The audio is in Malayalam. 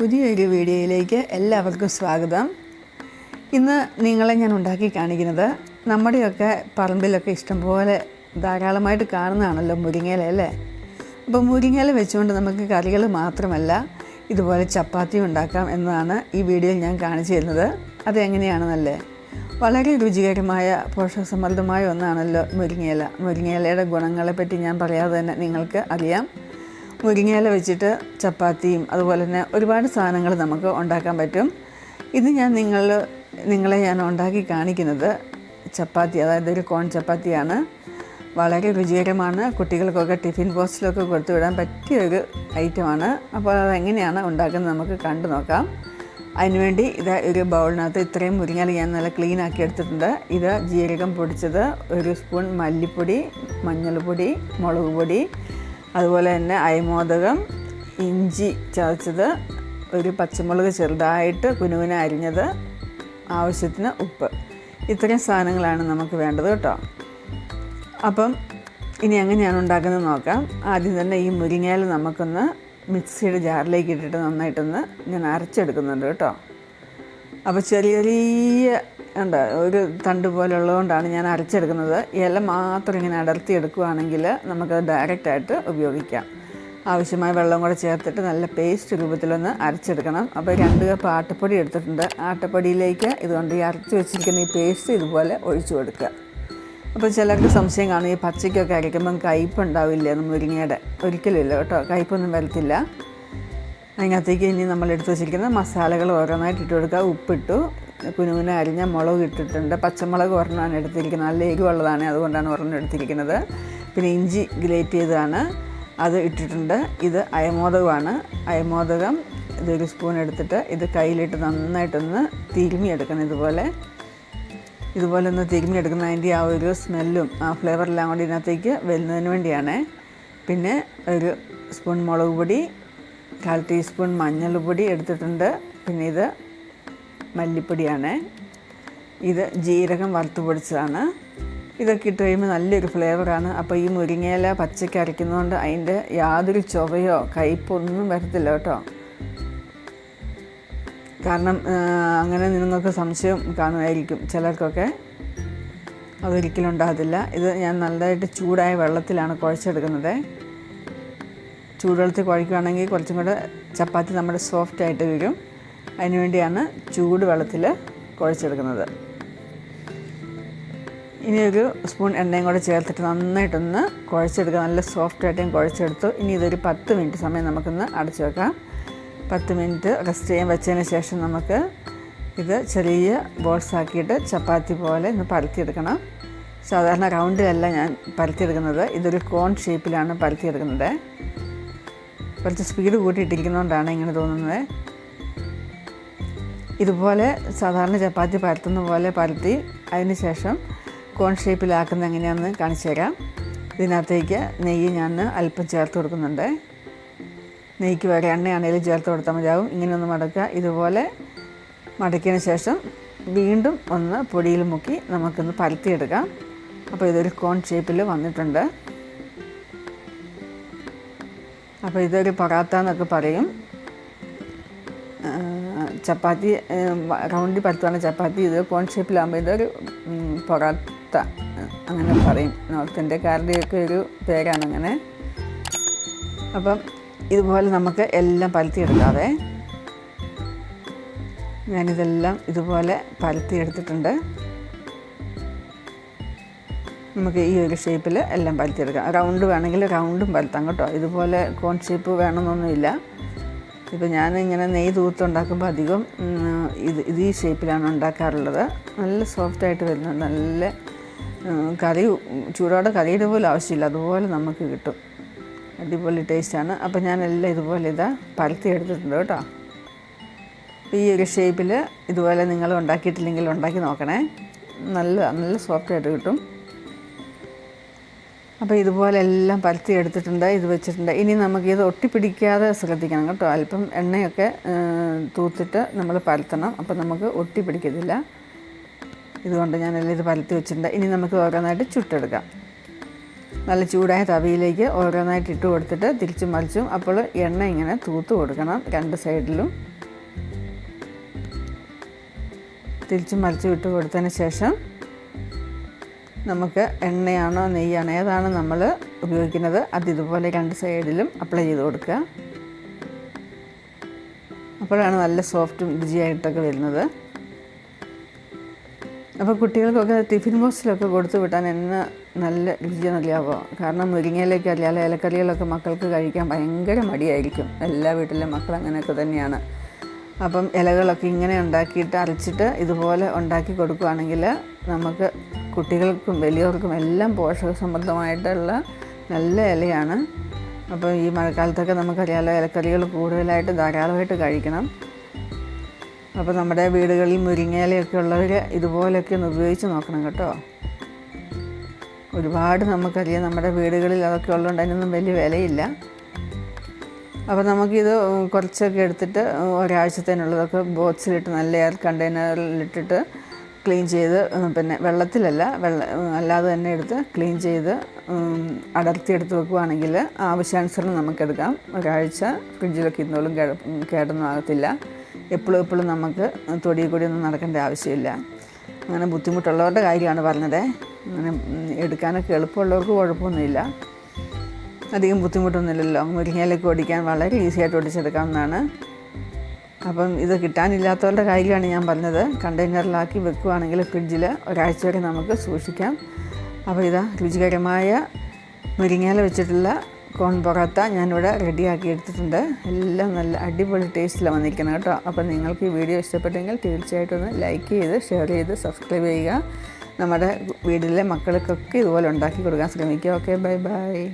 പുതിയൊരു വീഡിയോയിലേക്ക് എല്ലാവർക്കും സ്വാഗതം. ഇന്ന് നിങ്ങളെ ഞാൻ ഉണ്ടാക്കി കാണിക്കുന്നത് നമ്മുടെയൊക്കെ പറമ്പിലൊക്കെ ഇഷ്ടംപോലെ ധാരാളമായിട്ട് കാണുന്നതാണല്ലോ മുരിങ്ങയില അല്ലേ? അപ്പോൾ മുരിങ്ങയില വെച്ചുകൊണ്ട് നമുക്ക് കറികൾ മാത്രമല്ല ഇതുപോലെ ചപ്പാത്തി ഉണ്ടാക്കാം എന്നതാണ് ഈ വീഡിയോയിൽ ഞാൻ കാണിച്ചു തരുന്നത്. അതെങ്ങനെയാണെന്നല്ലേ? വളരെ രുചികരമായ പോഷകസമൃദ്ധമായ ഒന്നാണല്ലോ മുരിങ്ങയില. മുരിങ്ങയിലയുടെ ഗുണങ്ങളെപ്പറ്റി ഞാൻ പറയാതെ തന്നെ നിങ്ങൾക്ക് അറിയാം. മുരിങ്ങയില വെച്ചിട്ട് ചപ്പാത്തിയും അതുപോലെ തന്നെ ഒരുപാട് സാധനങ്ങൾ നമുക്ക് ഉണ്ടാക്കാൻ പറ്റും. ഇത് ഞാൻ നിങ്ങൾ നിങ്ങളെ ഞാൻ ഉണ്ടാക്കി കാണിക്കുന്നത് ചപ്പാത്തി അതായത് ഒരു കോൺ ചപ്പാത്തിയാണ്. വളരെ രുചികരമാണ്. കുട്ടികൾക്കൊക്കെ ടിഫിൻ ബോക്സിലൊക്കെ കൊടുത്തു വിടാൻ പറ്റിയ ഒരു ഐറ്റമാണ്. അപ്പോൾ അതെങ്ങനെയാണ് ഉണ്ടാക്കുന്നത് നമുക്ക് കണ്ടു നോക്കാം. അതിനുവേണ്ടി ഇത് ഒരു ബൗളിനകത്ത് ഇത്രയും മുരിങ്ങയില ഞാൻ നല്ല ക്ലീൻ ആക്കി എടുത്തിട്ടുണ്ട്. ഇത് ജീരകം പൊടിച്ചത് ഒരു സ്പൂൺ മല്ലിപ്പൊടി മഞ്ഞൾപ്പൊടി മുളക് പൊടി അതുപോലെ തന്നെ അയമോദകം ഇഞ്ചി ചതച്ചത് ഒരു പച്ചമുളക് ചെറുതായിട്ട് കുനുകുന അരിഞ്ഞത് ആവശ്യത്തിന് ഉപ്പ്. ഇത്രയും സാധനങ്ങളാണ് നമുക്ക് വേണ്ടത് കേട്ടോ. അപ്പം ഇനി എങ്ങനെയാണ് ഉണ്ടാക്കുന്നത് നോക്കാം. ആദ്യം തന്നെ ഈ മുരിങ്ങയില നമുക്കൊന്ന് മിക്സിയുടെ ജാറിലേക്ക് ഇട്ടിട്ട് നന്നായിട്ടൊന്ന് ഞാൻ അരച്ചെടുക്കുന്നുണ്ട് കേട്ടോ. അപ്പോൾ ചെറിയ ചെറിയ എന്താ ഒരു തണ്ട് പോലെ ഉള്ളതുകൊണ്ടാണ് ഞാൻ അരച്ചെടുക്കുന്നത്. ഇല മാത്രം ഇങ്ങനെ അടർത്തി എടുക്കുകയാണെങ്കിൽ നമുക്ക് ഡയറക്റ്റായിട്ട് ഉപയോഗിക്കാം. ആവശ്യമായ വെള്ളം കൂടെ ചേർത്തിട്ട് നല്ല പേസ്റ്റ് രൂപത്തിലൊന്ന് അരച്ചെടുക്കണം. അപ്പോൾ രണ്ട് കപ്പ് ആട്ടപ്പൊടി എടുത്തിട്ടുണ്ട്. ആട്ടപ്പൊടിയിലേക്ക് ഇതുകൊണ്ട് ഈ അരച്ച് വെച്ചിരിക്കുന്ന ഈ പേസ്റ്റ് ഇതുപോലെ ഒഴിച്ചു കൊടുക്കുക. അപ്പോൾ ചിലർക്ക് സംശയം കാണും ഈ പച്ചയ്ക്കൊക്കെ അരയ്ക്കുമ്പം കയ്പുണ്ടാവില്ലേ മുരിങ്ങയുടെ? ഒരിക്കലുമില്ല കേട്ടോ കയ്പൊന്നും വരത്തില്ല. അതിനകത്തേക്ക് ഇനി നമ്മൾ എടുത്ത് വെച്ചിരിക്കുന്ന മസാലകൾ ഓരോന്നായിട്ട് ഇട്ട് കൊടുക്കുക. ഉപ്പിട്ടു കുനുകുന അരിഞ്ഞ മുളക് ഇട്ടിട്ടുണ്ട്. പച്ചമുളക് ഒരെണ്ണമാണ് എടുത്തിരിക്കുന്നത്. നല്ല എരിവുള്ളതാണ് അതുകൊണ്ടാണ് ഒരെണ്ണം എടുത്തിരിക്കുന്നത്. പിന്നെ ഇഞ്ചി ഗ്രേറ്റ് ചെയ്തതാണ്. അത് ഇട്ടിട്ടുണ്ട്. ഇത് അയമോദകമാണ്. അയമോദകം ഇതൊരു സ്പൂൺ എടുത്തിട്ട് ഇത് കയ്യിലിട്ട് നന്നായിട്ടൊന്ന് തിരുമിയെടുക്കണം ഇതുപോലെ. ഇതുപോലെ ഒന്ന് തിരുമിയെടുക്കുന്ന അതിന്റെ ആ ഒരു സ്മെല്ലും ആ ഫ്ലേവറെല്ലാം കൂടി ഇതിനകത്തേക്ക് വരുന്നതിന് വേണ്ടിയാണ്. പിന്നെ ഒരു സ്പൂൺ മുളക് പൊടി കാൽ ടീസ്പൂൺ മഞ്ഞൾപ്പൊടി എടുത്തിട്ടുണ്ട്. പിന്നെ ഇത് മല്ലിപ്പൊടിയാണ്. ഇത് ജീരകം വറുത്ത് പൊടിച്ചതാണ്. ഇതൊക്കെ ഇട്ട് കഴിയുമ്പോൾ നല്ലൊരു ഫ്ലേവറാണ്. അപ്പോൾ ഈ മുരിങ്ങയില പച്ചയ്ക്ക് അരയ്ക്കുന്നതുകൊണ്ട് അതിന്റെ യാതൊരു ചുവയോ കയ്പൊന്നും വരത്തില്ല കേട്ടോ. കാരണം അങ്ങനെ നിങ്ങൾക്ക് സംശയം കാണുമായിരിക്കും ചിലർക്കൊക്കെ. അതൊരിക്കലും ഉണ്ടാകത്തില്ല. ഇത് ഞാൻ നല്ലതായിട്ട് ചൂടായ വെള്ളത്തിലാണ് കുഴച്ചെടുക്കുന്നത്. ചൂടുവെള്ളത്തിൽ കുഴയ്ക്കുകയാണെങ്കിൽ കുറച്ചും കൂടെ ചപ്പാത്തി നമ്മുടെ സോഫ്റ്റ് ആയിട്ട് വരും. അതിനുവേണ്ടിയാണ് ചൂട് വെള്ളത്തിൽ കുഴച്ചെടുക്കുന്നത്. ഇനി ഒരു സ്പൂൺ എണ്ണയും കൂടെ ചേർത്തിട്ട് നന്നായിട്ടൊന്ന് കുഴച്ചെടുക്കുക. നല്ല സോഫ്റ്റായിട്ട് കുഴച്ചെടുത്തു. ഇനി ഇതൊരു പത്ത് മിനിറ്റ് സമയം നമുക്കൊന്ന് അടച്ചു വെക്കാം. പത്ത് മിനിറ്റ് റെസ്റ്റ് ചെയ്യാൻ വെച്ചതിന് ശേഷം നമുക്ക് ഇത് ചെറിയ ബോൾസ് ആക്കിയിട്ട് ചപ്പാത്തി പോലെ ഒന്ന് പരത്തിയെടുക്കണം. സാധാരണ റൗണ്ടിലല്ല ഞാൻ പരത്തിയെടുക്കുന്നത്. ഇതൊരു കോൺ ഷേപ്പിലാണ് പരത്തിയെടുക്കുന്നത്. കുറച്ച് സ്പീഡ് കൂട്ടിയിട്ടിരിക്കുന്നതുകൊണ്ടാണ് ഇങ്ങനെ തോന്നുന്നത്. ഇതുപോലെ സാധാരണ ചപ്പാത്തി പരത്തുന്ന പോലെ പരത്തി അതിന് ശേഷം കോൺ ഷേപ്പിലാക്കുന്നത് എങ്ങനെയാണെന്ന് കാണിച്ചു തരാം. ഇതിനകത്തേക്ക് നെയ്യ് ഞാൻ അല്പം ചേർത്ത് കൊടുക്കുന്നുണ്ട്. നെയ്ക്ക് വേറെ എണ്ണയാണെങ്കിലും ചേർത്ത് കൊടുത്താൽ മതിയാവും. ഇങ്ങനെ ഒന്ന് മടക്കുക. ഇതുപോലെ മടക്കിയതിന് ശേഷം വീണ്ടും ഒന്ന് പൊടിയിൽ മുക്കി നമുക്കൊന്ന് പരത്തിയെടുക്കാം. അപ്പോൾ ഇതൊരു കോൺ ഷേപ്പിൽ വന്നിട്ടുണ്ട്. അപ്പോൾ ഇതൊരു പൊറാത്ത എന്നൊക്കെ പറയും. ചപ്പാത്തി റൗണ്ടിൽ പരത്തുവാണ് ചപ്പാത്തി ഇത് കോൺ ഷേപ്പിലാകുമ്പോൾ ഇതൊരു പൊറാത്ത അങ്ങനെ പറയും. നോർത്ത് ഇന്ത്യക്കാരുടെയൊക്കെ ഒരു പേരാണ് അങ്ങനെ അപ്പം ഇതുപോലെ നമുക്ക് എല്ലാം പരത്തിയെടുക്കാതെ ഞാനിതെല്ലാം ഇതുപോലെ പരത്തിയെടുത്തിട്ടുണ്ട്. നമുക്ക് ഈ ഒരു ഷേപ്പിൽ എല്ലാം പരത്തിയെടുക്കാം. റൗണ്ട് വേണമെങ്കിൽ റൗണ്ടും പരത്താം കേട്ടോ. ഇതുപോലെ കോൺ ഷേപ്പ് വേണമെന്നൊന്നുമില്ല. ഇപ്പോൾ ഞാൻ ഇങ്ങനെ നെയ്യ് തൂത്തുണ്ടാക്കുമ്പോൾ അധികം ഇത് ഇത് ഈ ഷേപ്പിലാണ് ഉണ്ടാക്കാറുള്ളത്. നല്ല സോഫ്റ്റായിട്ട് വരുന്നത് നല്ല കറി ചൂടോടെ കറിയുടെ പോലും ആവശ്യമില്ല. അതുപോലെ നമുക്ക് കിട്ടും. അടിപൊളി ടേസ്റ്റാണ് അപ്പോൾ ഞാൻ എല്ലാം ഇതുപോലെ ഇതാ പരത്തി എടുത്തിട്ടുണ്ട് കേട്ടോ. ഈ ഒരു ഷേപ്പിൽ ഇതുപോലെ നിങ്ങൾ ഉണ്ടാക്കിയിട്ടില്ലെങ്കിൽ ഉണ്ടാക്കി നോക്കണേ. നല്ല നല്ല സോഫ്റ്റായിട്ട് കിട്ടും. അപ്പോൾ ഇതുപോലെ എല്ലാം പരത്തി എടുത്തിട്ടുണ്ട് ഇത് വെച്ചിട്ടുണ്ട്. ഇനി നമുക്കിത് ഒട്ടിപ്പിടിക്കാതെ ശ്രദ്ധിക്കണം കേട്ടോ. അല്പം എണ്ണയൊക്കെ തൂത്തിട്ട് നമ്മൾ പരത്തണം. അപ്പോൾ നമുക്ക് ഒട്ടിപ്പിടിക്കത്തില്ല. ഇതുകൊണ്ട് ഞാനെല്ലാം ഇത് പരത്തി വെച്ചിട്ടുണ്ട്. ഇനി നമുക്ക് ഓരോന്നായിട്ട് ചുട്ടെടുക്കാം. നല്ല ചൂടായ തവിയിലേക്ക് ഓരോന്നായിട്ട് ഇട്ട് കൊടുത്തിട്ട് തിരിച്ചും മറിച്ചും അപ്പോൾ എണ്ണ ഇങ്ങനെ തൂത്ത് കൊടുക്കണം രണ്ട് സൈഡിലും. തിരിച്ചും മറിച്ചും ഇട്ട് കൊടുത്തതിന് ശേഷം നമുക്ക് എണ്ണയാണോ നെയ്യാണോ ഏതാണ് നമ്മൾ ഉപയോഗിക്കുന്നത് അത് ഇതുപോലെ രണ്ട് സൈഡിലും അപ്ലൈ ചെയ്ത് കൊടുക്കുക. അപ്പോഴാണ് നല്ല സോഫ്റ്റും രുചിയായിട്ടൊക്കെ വരുന്നത്. അപ്പോൾ കുട്ടികൾക്കൊക്കെ ടിഫിൻ ബോക്സിലൊക്കെ കൊടുത്ത് വിട്ടാൻ എന്നെ നല്ല രുചിയെന്നറിയാവോ കാരണം മുരിങ്ങയിലേക്ക് അല്ലാതെ ഇലക്കറികളൊക്കെ മക്കൾക്ക് കഴിക്കാൻ ഭയങ്കര മടിയായിരിക്കും. എല്ലാ വീട്ടിലെ മക്കൾ അങ്ങനെയൊക്കെ തന്നെയാണ്. അപ്പം ഇലകളൊക്കെ ഇങ്ങനെ ഉണ്ടാക്കിയിട്ട് അരച്ചിട്ട് ഇതുപോലെ ഉണ്ടാക്കി കൊടുക്കുകയാണെങ്കിൽ നമുക്ക് കുട്ടികൾക്കും വലിയവർക്കും എല്ലാം പോഷകസമൃദ്ധമായിട്ടുള്ള നല്ല ഇലയാണ്. അപ്പം ഈ മഴക്കാലത്തൊക്കെ നമുക്കറിയാലോ ഇലക്കറികൾ കൂടുതലായിട്ട് ധാരാളമായിട്ട് കഴിക്കണം. അപ്പോൾ നമ്മുടെ വീടുകളിൽ മുരിങ്ങയിലയൊക്കെ ഉള്ളവർ ഇതുപോലെയൊക്കെ ഒന്ന് ഉപയോഗിച്ച് നോക്കണം കേട്ടോ. ഒരുപാട് നമുക്കറിയാം നമ്മുടെ വീടുകളിൽ അതൊക്കെ ഉള്ളതുകൊണ്ട് അതിനൊന്നും വലിയ വിലയില്ല. അപ്പോൾ നമുക്കിത് കുറച്ചൊക്കെ എടുത്തിട്ട് ഒരാഴ്ചത്തേനുള്ളതൊക്കെ ബോക്സിലിട്ട് നല്ല എയർ കണ്ടെയ്നറിലിട്ടിട്ട് ക്ലീൻ ചെയ്ത് പിന്നെ വെള്ളത്തിലല്ല വെള്ള അല്ലാതെ തന്നെ എടുത്ത് ക്ലീൻ ചെയ്ത് അടർത്തിയെടുത്ത് വെക്കുകയാണെങ്കിൽ ആവശ്യാനുസരണം നമുക്കെടുക്കാം. ഒരാഴ്ച ഫ്രിഡ്ജിലൊക്കെ ഇരുന്നോളും കേടൊന്നും ആകത്തില്ല. എപ്പോഴും എപ്പോഴും നമുക്ക് തൊടി കൂടി ഒന്നും നടക്കേണ്ട ആവശ്യമില്ല. അങ്ങനെ ബുദ്ധിമുട്ടുള്ളവരുടെ കാര്യമാണ് പറഞ്ഞത്. അങ്ങനെ എടുക്കാനൊക്കെ എളുപ്പമുള്ളവർക്ക് കുഴപ്പമൊന്നുമില്ല. അധികം ബുദ്ധിമുട്ടൊന്നുമില്ലല്ലോ. മുരിങ്ങയിലൊക്കെ ഓടിക്കാൻ വളരെ ഈസി ആയിട്ട് ഓടിച്ചെടുക്കാവുന്നതാണ്. അപ്പം ഇത് കിട്ടാനില്ലാത്തവരുടെ കാര്യമാണ് ഞാൻ പറഞ്ഞത്. കണ്ടെയ്നറിലാക്കി വെക്കുകയാണെങ്കിൽ ഫ്രിഡ്ജിൽ ഒരാഴ്ച വരെ നമുക്ക് സൂക്ഷിക്കാം. അപ്പോൾ ഇതാ രുചികരമായ മുരിങ്ങയില വെച്ചിട്ടുള്ള കോൺ പൊറാത്ത ഞാനിവിടെ റെഡിയാക്കി എടുത്തിട്ടുണ്ട്. എല്ലാം നല്ല അടിപൊളി ടേസ്റ്റിലാണ് വന്നിരിക്കുന്നത് കേട്ടോ. അപ്പോൾ നിങ്ങൾക്ക് ഈ വീഡിയോ ഇഷ്ടപ്പെട്ടെങ്കിൽ തീർച്ചയായിട്ടും ഒന്ന് ലൈക്ക് ചെയ്ത് ഷെയർ ചെയ്ത് സബ്സ്ക്രൈബ് ചെയ്യുക. നമ്മുടെ വീട്ടിലെ മക്കൾക്കൊക്കെ ഇതുപോലെ ഉണ്ടാക്കി കൊടുക്കാൻ ശ്രമിക്കുക. Okay bye bye.